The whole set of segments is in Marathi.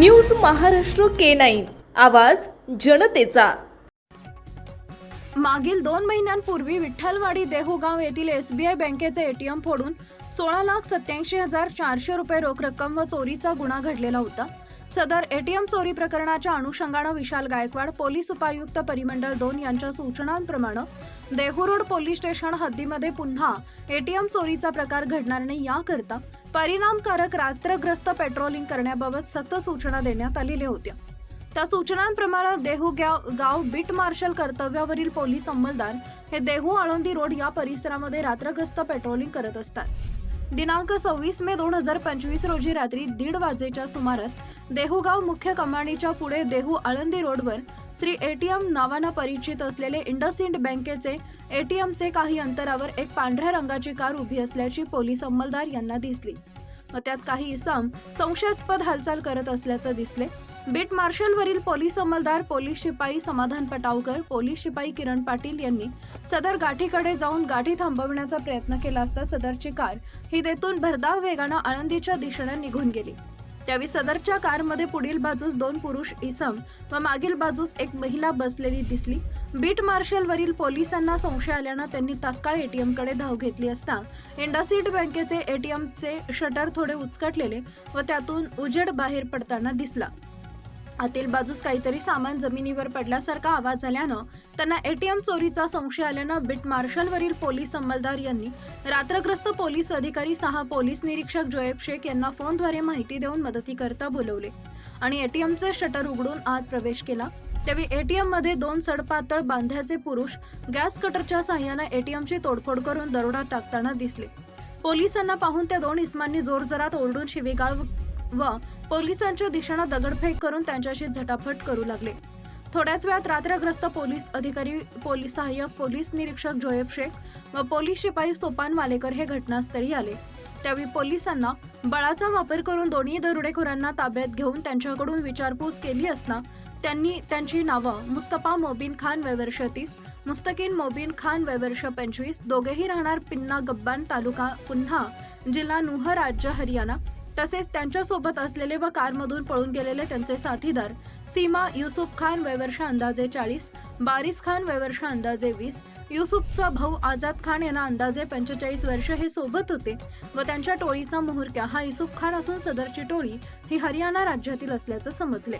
News Maharashtra K nine. आवाज जनतेचा. मागील दोन महिन्यांपूर्वी विठ्ठलवाडी देहूगाव येथील एस बी आय बँकेचे एटीएम फोडून सोळा लाख सत्याऐंशी हजार चारशे रुपये रोख रक्कम व चोरीचा गुन्हा घडलेला होता. सदर एटीएम चोरी प्रकरणाच्या अनुषंगानं विशाल गायकवाड पोलीस उपायुक्त परिमंडळ दोन यांच्या सूचनांप्रमाणे देहू रोड पोलीस स्टेशन हद्दीमध्ये पुन्हा एटीएम चोरीचा प्रकार घडणार नाही याकरता परिणामकारक रात्रग्रस्त पेट्रोलिंग करण्याबाबत सक्त सूचना देण्यात आलेल्या होत्या. त्या सूचनांप्रमाणे Dehu Gaon beat beat marshal कर्तव्यावरील police अंमलदार हे देहू आळंदी रोड या परिसरामध्ये रात्रग्रस्त पेट्रोलिंग करत असतात. दिनांक सव्वीस मे दोन हजार पंचवीस रोजी रात्री दीड वाजेच्या सुमारास देहूगाव मुख्य कमानीच्या पुढे देहू आळंदी रोडवर श्री एटीएम नावानं परिचित असलेले इंडसइंड बँकेचे एटीएमचे काही अंतरावर एक पांढऱ्या रंगाची कार उभी असल्याची पोलीस अंमलदार यांना दिसली. व त्यात काही इसम संशयास्पद हालचाल करत असल्याचं दिसले. बीट मार्शलवरील पोलीस अंमलदार पोलीस शिपाई समाधान पटावकर पोलीस शिपाई किरण पाटील यांनी सदर गाठीकडे जाऊन गाठी थांबवण्याचा प्रयत्न केला असता सदरची कार ही तेथून भरधाव वेगानं आळंदीच्या दिशेने निघून गेली. त्यावेळी सदरच्या कारमध्ये पुढील बाजूस दोन पुरुष इसम व मागील बाजूस एक महिला बसलेली दिसली. बीट मार्शलवरील पोलिसांना संशय आल्यानं त्यांनी तात्काळ एटीएमकडे धाव घेतली असता इंडसइंड बँकेचे एटीएमचे शटर थोडे उचकटलेले व त्यातून उजेड बाहेर पडताना दिसला. आतील बाजूस काहीतरी सामान जमिनीवर पडल्यासारखा आवाज झाल्यानं त्यांना एटीएम चोरीचा संशय आल्यानं बिट मार्शलवरील पोलीस अंमलदार यांनी रात्रग्रस्त पोलीस अधिकारी सहा पोलीस निरीक्षक जोएब शेख यांना फोनद्वारे माहिती देऊन मदतीकरता बोलवले आणि एटीएमचे शटर उघडून आत प्रवेश केला. त्यावेळी एटीएममध्ये दोन सडपातळ बांध्याचे पुरुष गॅस कटरच्या साह्यानं एटीएमची तोडफोड करून दरोडा टाकताना दिसले. पोलिसांना पाहून त्या दोन इस्मांनी जोरजोरात ओरडून शिवीगाळ व पोलिसांच्या दिशेनं दगडफेक करून त्यांच्याशी झटाफट करू लागले. थोड्याच वेळात रात्रग्रस्त पोलीस अधिकारी पोलीस सहाय्यक पोलीस निरीक्षक जोएब शेख व पोलीस शिपाई सोपान वालेकर हे घटनास्थळी आले. त्यावेळी पोलिसांना बळाचा वापर करून दोन्ही दरोडेखोरांना ताब्यात घेऊन त्यांच्याकडून विचारपूस केली असता त्यांनी त्यांची नावं मुस्तफा मोबिन खान वैवर्ष तीस मुस्तकीन मोबिन खान वैवर्ष पंचवीस दोघेही राहणार पिन्ना गब्बान तालुका पुन्हा जिल्हा नुह राज्य हरियाणा तसेच त्यांच्यासोबत असलेले व कारमधून पळून गेलेले त्यांचे साथीदार सीमा युसुफ खान वयवर्ष अंदाजे चाळीस बारिस खान वयवर्ष अंदाजे वीस युसुफचा भाऊ आझाद खान यांना अंदाजे पंचेचाळीस वर्ष हे सोबत होते व त्यांच्या टोळीचा मुहूर्त्या हा युसुफ खान असून सदरची टोळी ही हरियाणा राज्यातील असल्याचं समजले.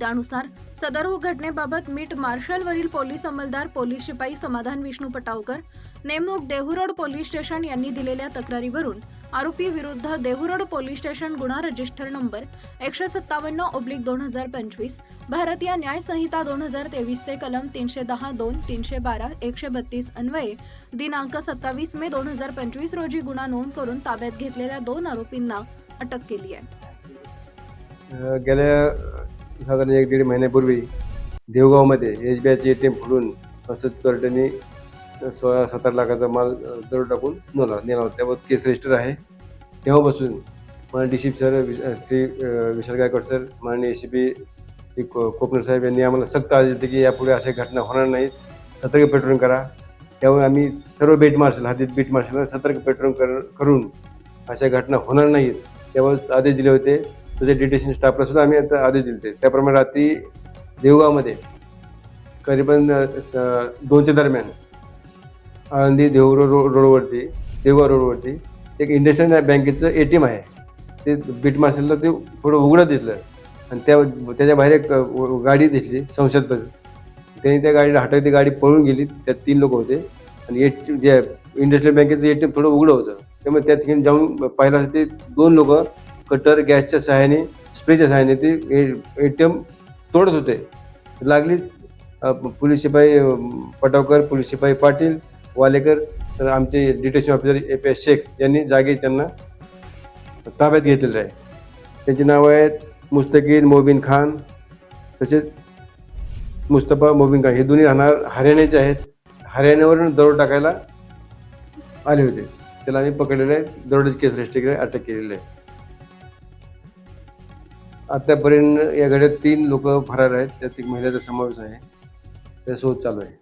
त्यानुसार सदर हो घटनेबाबत मीट मार्शलवरील पोलीस अंमलदार पोलीस शिपाई समाधान विष्णू पटावकर नेमणूक देहुरोड पोलीस स्टेशन यांनी दिलेल्या तक्रारीवरून आरोपी विरुद्ध देहुरोड पोलीस स्टेशन गुन्हा रजिस्टर नंबर एकशे सत्तावन्न ओब्लिक दोन हजार पंचवीस भारतीय न्याय संहिता दोन हजार तेवीसचे कलम तीनशे दहा दोन तीनशे बारा एकशे बत्तीस अन्वये दिनांक सत्तावीस मे दोन हजार पंचवीस रोजी गुन्हा नोंद करून ताब्यात घेतलेल्या दोन आरोपींना अटक केली आहे. गेल्या साधारण एक दीड महिन्यापूर्वी देवगावमध्ये एस बी आयचे ए टी एम फोडून असंच चोरट्यांनी सोळा सतरा लाखाचा माल अ, दरोड टाकून नेला नेला होता. त्यावर केस रजिस्टर आहे. तेव्हापासून माननीय डी सी सर वि- श्री विशाल गायकवाड सर माननीय ए सी पी श्री को कोकण साहेब यांनी आम्हाला सक्त आदेश दिले की यापुढे अशा घटना होणार नाहीत. सतर्क पेट्रोलिंग करा. त्यामुळे आम्ही सर्व बीट मार्शल हातीत बीट मार्शल सतर्क पेट्रोलिंग कर करून अशा घटना होणार नाहीत. त्यावर आदेश दिले होते. तसे डिटेशन स्टाफला सुद्धा आम्ही आता आदेश दिले होते. त्याप्रमाणे रात्री देवगावमध्ये करीबन दोनच्या दरम्यान आळंदी देहू रोड रोडवरती देवगाव रोडवरती एक इंडस्ट्रियल बँकेचं ए टी एम आहे. ते बीट मार्शलला ते थोडं उघडं दिसलं. आणि त्या त्याच्या बाहेर एक गाडी दिसली संशयास्पद त्यांनी त्या गाडीला हटक ती गाडी पळून गेली. त्यात तीन लोक होते. आणि ए टी जे इंडस्ट्रियल बँकेचं ए टी एम थोडं उघडं होतं. त्यामुळे त्या ठिकाणी जाऊन पाहिलं ते दोन लोक कटर गॅसच्या सहाय्याने स्प्रेच्या सहाय्याने ते ए टी एम तोडत होते. लागलीच पोलीस शिपाई पटावकर पोलीस शिपाई पाटील वालेकर तर आमचे detection officer A P S Shaikh यांनी जागी त्यांना ताब्यात घेतलेलं आहे. त्यांची नावं आहेत मुस्तकीन मोबिन खान तसेच मुस्तफा मोबिन खान. हे दोन्ही राहणार हरियाणाचे आहेत. हरियाणावरून दरोड टाकायला आले होते. त्याला आम्ही पकडलेलं आहे. दरोड्याची केस रजिस्टर केली अटक केलेली आहे. आतापर्यंत या घड्यात तीन लोक फरार आहेत. त्यात एक महिलेचा समावेश आहे. त्या शोध चालू आहे.